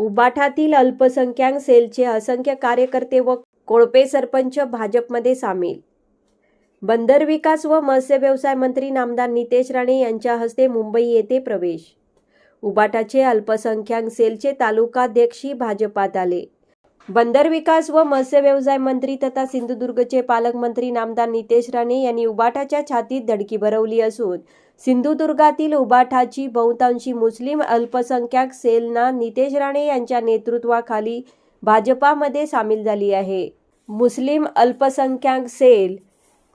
उबाठातील अल्पसंख्याक सेलचे असंख्य कार्यकर्ते व कोळपे सरपंच भाजपमध्ये सामील. बंदर विकास व मत्स्य व्यवसाय मंत्री नामदार नितेश राणे यांच्या हस्ते मुंबई येथे प्रवेश. उबाटाचे अल्पसंख्याक सेलचे तालुकाध्यक्षी भाजपात आले. बंदर विकास व मत्स्य व्यवसाय मंत्री तथा सिंधुदुर्गचे पालकमंत्री नामदार नितेश राणे यांनी उबाटाच्या छातीत धडकी भरवली असून सिंधुदुर्गातील उबाठाची बहुतांशी मुस्लिम अल्पसंख्याक सेलना नितेश राणे यांच्या नेतृत्वाखाली भाजपामध्ये सामील झाली आहे. मुस्लिम अल्पसंख्याक सेल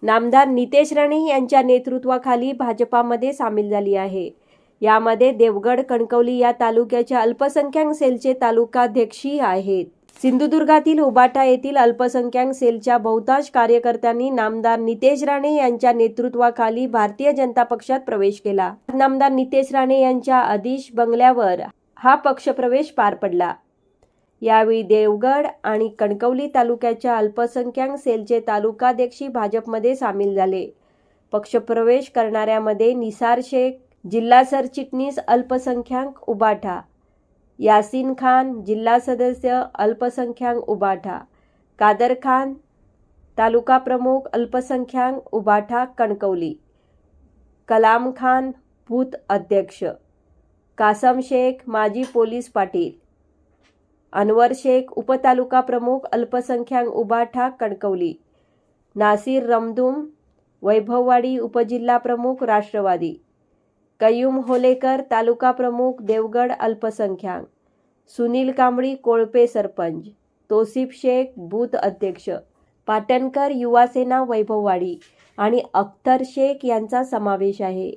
नामदार नितेश राणे यांच्या नेतृत्वाखाली भाजपामध्ये सामील झाली आहे. यामध्ये देवगड कणकवली या तालुक्याच्या अल्पसंख्याक सेलचे तालुकाध्यक्षही आहेत. सिंधुदुर्गातील उबाटा येथील अल्पसंख्याक सेलच्या बहुतांश कार्यकर्त्यांनी नामदार नितेश राणे यांच्या नेतृत्वाखाली भारतीय जनता पक्षात प्रवेश केला. नामदार नितेश राणे यांच्या अधीश बंगल्यावर हा पक्षप्रवेश पार पडला. यावेळी देवगड आणि कणकवली तालुक्याच्या अल्पसंख्याक सेलचे तालुकाध्यक्षी भाजपमध्ये सामील झाले. पक्षप्रवेश करणाऱ्यामध्ये निसार शेख जिल्हा सरचिटणीस अल्पसंख्याक उबाठा यासीन खान जिल्हा सदस्य अल्पसंख्याक उबाठा. कादर खान तालुका प्रमुख अल्पसंख्याक उबाठा कणकवली. कलाम खान भूत अध्यक्ष. कासम शेख माजी पोलीस पाटील. अनवर शेख उपतालुका प्रमुख अल्पसंख्याक उबाठा कणकवली. नासिर रमदुम वैभववाडी उपजिल्हा प्रमुख राष्ट्रवादी. कयूम होलेकर तालुका प्रमुख देवगड अल्पसंख्याक. सुनील कांबळी कोळपे सरपंच. तोसिफ शेख बूथ अध्यक्ष. पाटणकर युवासेना वैभववाडी आणि अख्तर शेख यांचा समावेश आहे.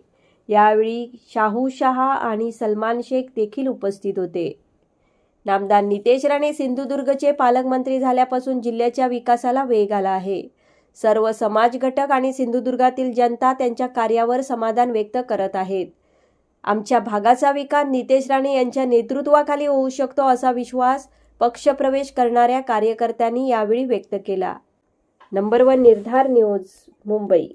यावेळी शाहू शहा आणि सलमान शेख देखील उपस्थित होते. नामदार नितेश राणे सिंधुदुर्गचे पालकमंत्री झाल्यापासून जिल्ह्याच्या विकासाला वेग आला आहे. सर्व समाज घटक आणि सिंधुदुर्गातील जनता त्यांच्या कार्यावर समाधान व्यक्त करत आहेत. आमच्या भागाचा विकास नितेश राणे यांच्या नेतृत्वाखाली होऊ शकतो असा विश्वास पक्षप्रवेश करणाऱ्या कार्यकर्त्यांनी यावेळी व्यक्त केला. Number one Nirdhar news Mumbai.